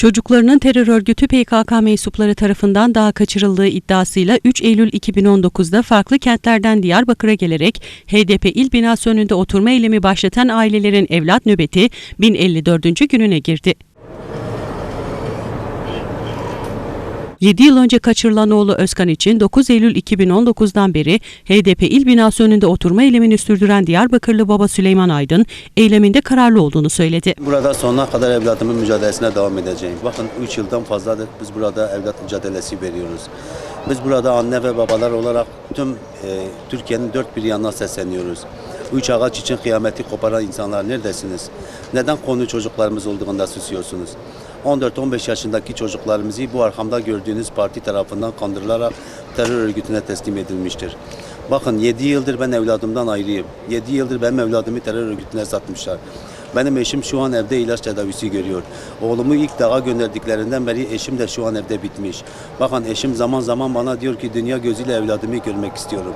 Çocuklarının terör örgütü PKK mensupları tarafından daha kaçırıldığı iddiasıyla 3 Eylül 2019'da farklı kentlerden Diyarbakır'a gelerek HDP il binası önünde oturma eylemi başlatan ailelerin evlat nöbeti 1054. gününe girdi. 7 yıl önce kaçırılan oğlu Özkan için 9 Eylül 2019'dan beri HDP il binası önünde oturma eylemini sürdüren Diyarbakırlı baba Süleyman Aydın eyleminde kararlı olduğunu söyledi. Burada sonuna kadar evlatımın mücadelesine devam edeceğim. Bakın 3 yıldan fazladır biz burada evlat mücadelesi veriyoruz. Biz burada anne ve babalar olarak tüm e, Türkiye'nin dört bir yanına sesleniyoruz. Üç ağaç için kıyameti koparan insanlar neredesiniz? Neden konu çocuklarımız olduğunda susuyorsunuz? 14-15 yaşındaki çocuklarımızı bu arkamda gördüğünüz parti tarafından kandırılarak terör örgütüne teslim edilmiştir. Bakın 7 yıldır ben evladımdan ayrıyım. 7 yıldır benim evladımı terör örgütüne satmışlar. Benim eşim şu an evde ilaç tedavisi görüyor. Oğlumu ilk dağa gönderdiklerinden beri eşim de şu an evde bitmiş. Bakın eşim zaman zaman bana diyor ki dünya gözüyle evladımı görmek istiyorum.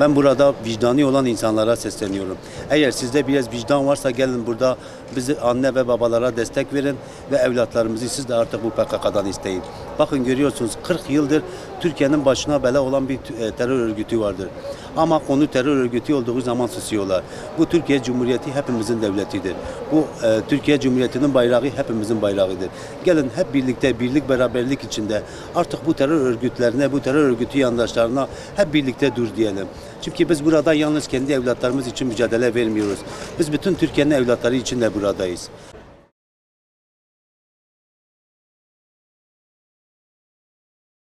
Ben burada vicdani olan insanlara sesleniyorum. Eğer sizde biraz vicdan varsa gelin burada bizi anne ve babalara destek verin ve evlatlarımızı siz de artık bu PKK'dan isteyin. Bakın görüyorsunuz 40 yıldır Türkiye'nin başına bela olan bir e, terör örgütü vardır. Ama konu terör örgütü olduğu zaman susuyorlar. Bu Türkiye Cumhuriyeti hepimizin devletidir. Bu e, Türkiye Cumhuriyeti'nin bayrağı hepimizin bayrağıdır. Gelin hep birlikte birlik beraberlik içinde artık bu terör örgütlerine, bu terör örgütü yandaşlarına hep birlikte dur diyelim. Çünkü biz burada yalnız kendi evlatlarımız için mücadele vermiyoruz. Biz bütün Türkiye'nin evlatları için de buradayız.